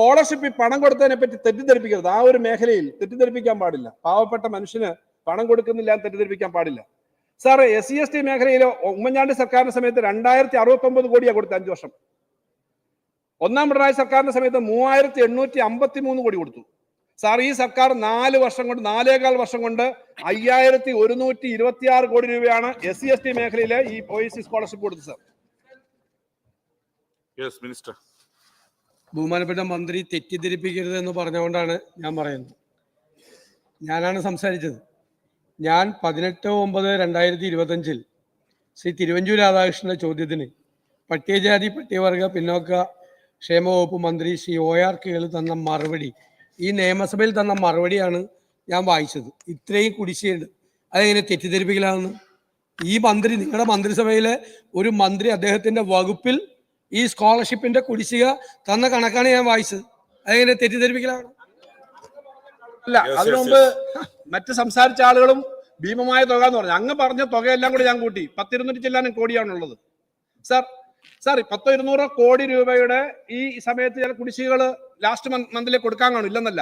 സ്കോളർഷിപ്പിൽ പണം കൊടുത്തതിനെ പറ്റി തെറ്റിദ്ധരിപ്പിക്കരുത്. ആ ഒരു മേഖലയിൽ തെറ്റിദ്ധരിപ്പിക്കാൻ പാടില്ല. പാവപ്പെട്ട മനുഷ്യന് പണം കൊടുക്കുന്നില്ല എന്ന് തെറ്റിദ്ധരിപ്പിക്കാൻ പാടില്ല. Sir S C S T മേഖലയിൽ ഉമ്മൻചാണ്ടി സർക്കാരിന്റെ സമയത്ത് രണ്ടായിരത്തി അറുപത്തി ഒമ്പത് കോടിയാണ് കൊടുത്തത് അഞ്ചു വർഷം. ഒന്നാം പിണറായി സർക്കാരിന്റെ സമയത്ത് മൂവായിരത്തി എണ്ണൂറ്റി അമ്പത്തി മൂന്ന് കോടി കൊടുത്തു. സാർ ഈ സർക്കാർ നാല് വർഷം കൊണ്ട് നാലേകാൽ വർഷം കൊണ്ട് അയ്യായിരത്തി ഒരുന്നൂറ്റി ഇരുപത്തി ആറ് കോടി രൂപയാണ് എസ് സി എസ് ടി മേഖലയിലെ ഈ ഒ സ്കോളർഷിപ്പ് കൊടുത്തത് സാർ. മിനിസ്റ്റർ ബഹുമാനപ്പെട്ട മന്ത്രി തെറ്റിദ്ധരിപ്പിക്കരുത് എന്ന് പറഞ്ഞുകൊണ്ടാണ് ഞാൻ പറയുന്നത്. ഞാനാണ് സംസാരിച്ചത്. ഞാൻ പതിനെട്ട് ഒമ്പത് രണ്ടായിരത്തി ഇരുപത്തഞ്ചിൽ ശ്രീ തിരുവഞ്ചൂർ രാധാകൃഷ്ണന്റെ ചോദ്യത്തിന് പട്ടികജാതി പട്ടികവർഗ പിന്നോക്ക ക്ഷേമ വകുപ്പ് മന്ത്രി ശ്രീ ഒ ആർ കേളു തന്ന മറുപടി ഈ നിയമസഭയിൽ തന്ന മറുപടിയാണ് ഞാൻ വായിച്ചത്. ഇത്രയും കുടിശ്ശിയുണ്ട് അതെങ്ങനെ തെറ്റിദ്ധരിപ്പിക്കലാണെന്ന്? ഈ മന്ത്രി നിങ്ങളുടെ മന്ത്രിസഭയിലെ ഒരു മന്ത്രി അദ്ദേഹത്തിന്റെ വകുപ്പിൽ ഈ സ്കോളർഷിപ്പിന്റെ കുടിശ്ശിക തന്ന കണക്കാണ് ഞാൻ വായിച്ചത്. അതെങ്ങനെ തെറ്റിദ്ധരിപ്പിക്കലാണ്? അല്ല അതിനുമുമ്പ് അതിനു മുമ്പ് മറ്റ് സംസാരിച്ച ആളുകളും ഭീമമായ തുക എന്ന് പറഞ്ഞു. അങ്ങ് പറഞ്ഞ തുകയെല്ലാം കൂടി ഞാൻ കൂട്ടി. പത്തിരുന്നൂറ്റി ചെല്ലാനും കോടിയാണുള്ളത് സാർ സാർ പത്തോ ഇരുന്നൂറോ കോടി രൂപയുടെ ഈ സമയത്ത് ചില കുടിശ്ശികൾ ലാസ്റ്റ് മന്തിലേക്ക് കൊടുക്കാൻ കാണും. ഇല്ലെന്നല്ല.